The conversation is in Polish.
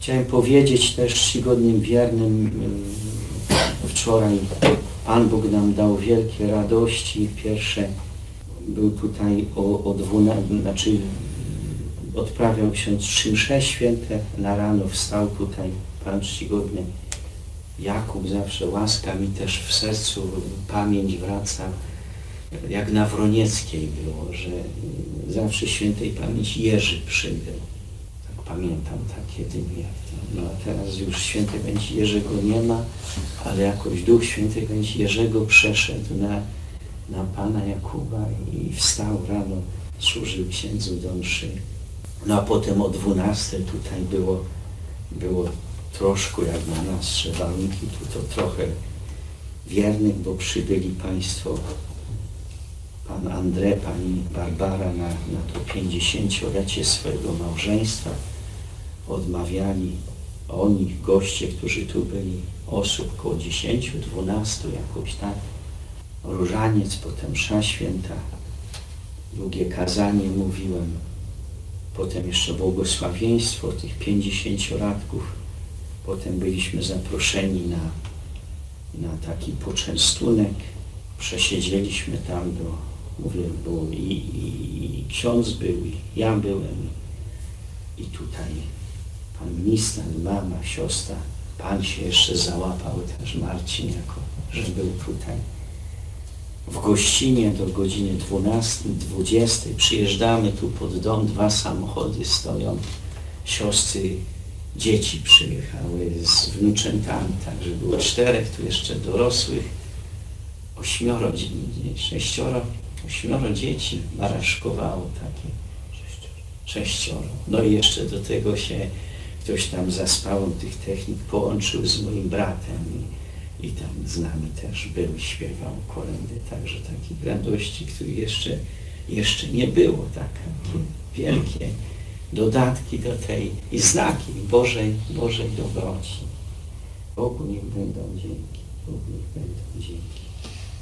Chciałem powiedzieć też czcigodnym wiernym, y, wczoraj Pan Bóg nam dał wielkie radości. Pierwsze był tutaj o, o 12, znaczy odprawiał ksiądz trzy święte, na rano wstał tutaj Pan czcigodny Jakub, zawsze łaska mi też w sercu pamięć wraca, jak na Wronieckiej było, że zawsze świętej pamięci Jerzy przybył. Pamiętam takie dni. No a teraz już świętej pamięci Jerzego nie ma, ale jakoś Duch świętej pamięci Jerzego przeszedł na, na Pana Jakuba i wstał rano, służył księdzu do mszy. No a potem o 12 tutaj było, było troszkę jak na nas, warunki tu to trochę wiernych, bo przybyli Państwo, Pan André, Pani Barbara na, na to 50-lecie swojego małżeństwa. Odmawiali oni, goście, którzy tu byli, osób około 10, 12, jakoś tak. Różaniec, potem msza święta, długie kazanie mówiłem, potem jeszcze błogosławieństwo tych 50-latków. Potem byliśmy zaproszeni na, na taki poczęstunek. Przesiedzieliśmy tam, do, mówię, było i, i, i ksiądz był, i ja byłem. I tutaj pan minister, mama, siostra, pan się jeszcze załapał, też Marcin, jako, że był tutaj. W gościnie do godziny 12, 20 przyjeżdżamy tu pod dom, dwa samochody stoją, siostry dzieci przyjechały z wnuczętami, także było czterech, tu jeszcze dorosłych, ośmioro, sześcioro, ośmioro dzieci baraszkowało takie, sześcioro. No i jeszcze do tego się ktoś tam za spałą tych technik połączył z moim bratem i, i tam z nami też był, śpiewał kolendy, także takich radości, których jeszcze, jeszcze nie było, tak, takie wielkie dodatki do tej i znaki Bożej, Bożej dobroci. Bogu niech będą dzięki. Bogu niech będą dzięki.